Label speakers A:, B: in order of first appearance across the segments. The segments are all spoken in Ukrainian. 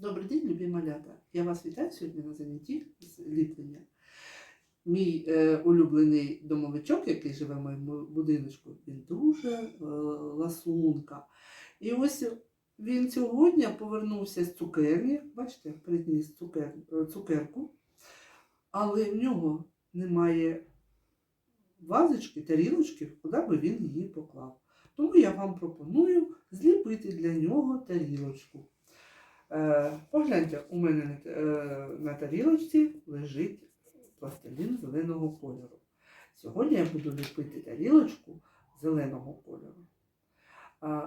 A: Добрий день, любі малята. Я вас вітаю сьогодні на занятті з ліплення. Мій е, улюблений домовичок, який живе в моєму будиночку, він дуже е, ласунка. І ось він сьогодні повернувся з цукерні, бачите, приніс цукер, е, цукерку, але в нього немає вазочки, тарілочки, куди би він її поклав. Тому я вам пропоную зліпити для нього тарілочку. Е, Погляньте, у мене е, на тарілочці лежить пластилін зеленого кольору. Сьогодні я буду ліпити тарілочку зеленого кольору.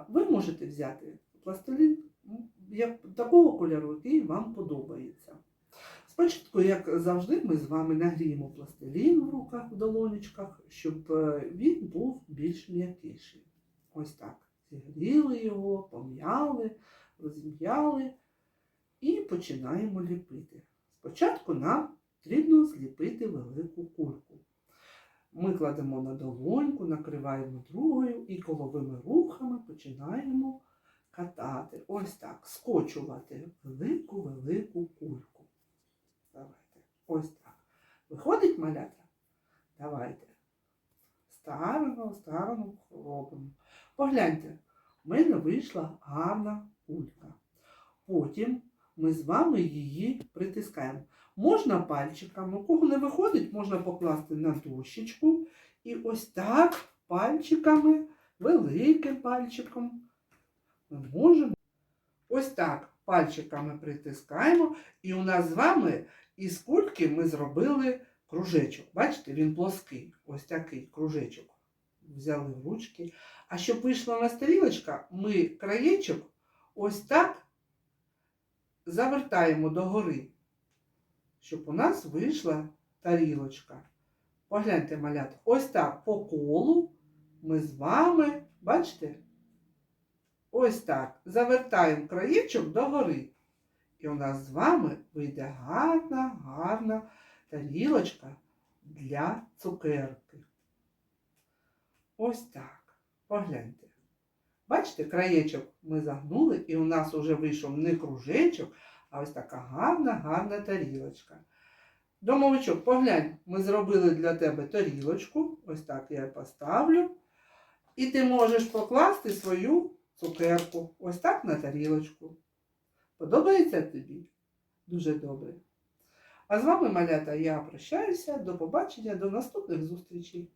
A: Ви можете взяти пластилін такого кольору, який вам подобається. Спочатку, як завжди, ми з вами нагріємо пластилін в руках, в долонечках, щоб е, він був більш м'якіший. Ось так. Зігріли його, пом'яли, розім'яли і починаємо ліпити. Спочатку нам потрібно зліпити велику кульку. Ми кладемо на долоньку, накриваємо другою і коловими рухами починаємо катати. Ось так, скочувати велику-велику кульку. Давайте. Ось так. Виходить малята? Давайте. Ставимо, ставимо, робимо. Погляньте, в мене вийшла гарна кулька. Потім ми з вами її притискаємо. Можна пальчиками, у кого не виходить, можна покласти на дощечку і ось так пальчиками, великим пальчиком ми можемо ось так пальчиками притискаємо. І у нас з вами із кульки ми зробили кружечок. Бачите, він плоский, ось такий кружечок. Взяли в ручки. А щоб вийшла на стрілочка, ми краєчок ось так завертаємо догори, щоб у нас вийшла тарілочка. Погляньте, малят, ось так по колу ми з вами, бачите, ось так завертаємо краєчок догори. І у нас з вами вийде гарна, гарна тарілочка для цукерки. Ось так. Погляньте. Бачите, краєчок ми загнули, і у нас вже вийшов не кружечок, а ось така гарна, гарна тарілочка. Домовичок, поглянь, ми зробили для тебе тарілочку. Ось так я поставлю. І ти можеш покласти свою цукерку ось так на тарілочку. Подобається тобі? Дуже добре. А з вами, малята, я прощаюся. До побачення, до наступних зустрічей.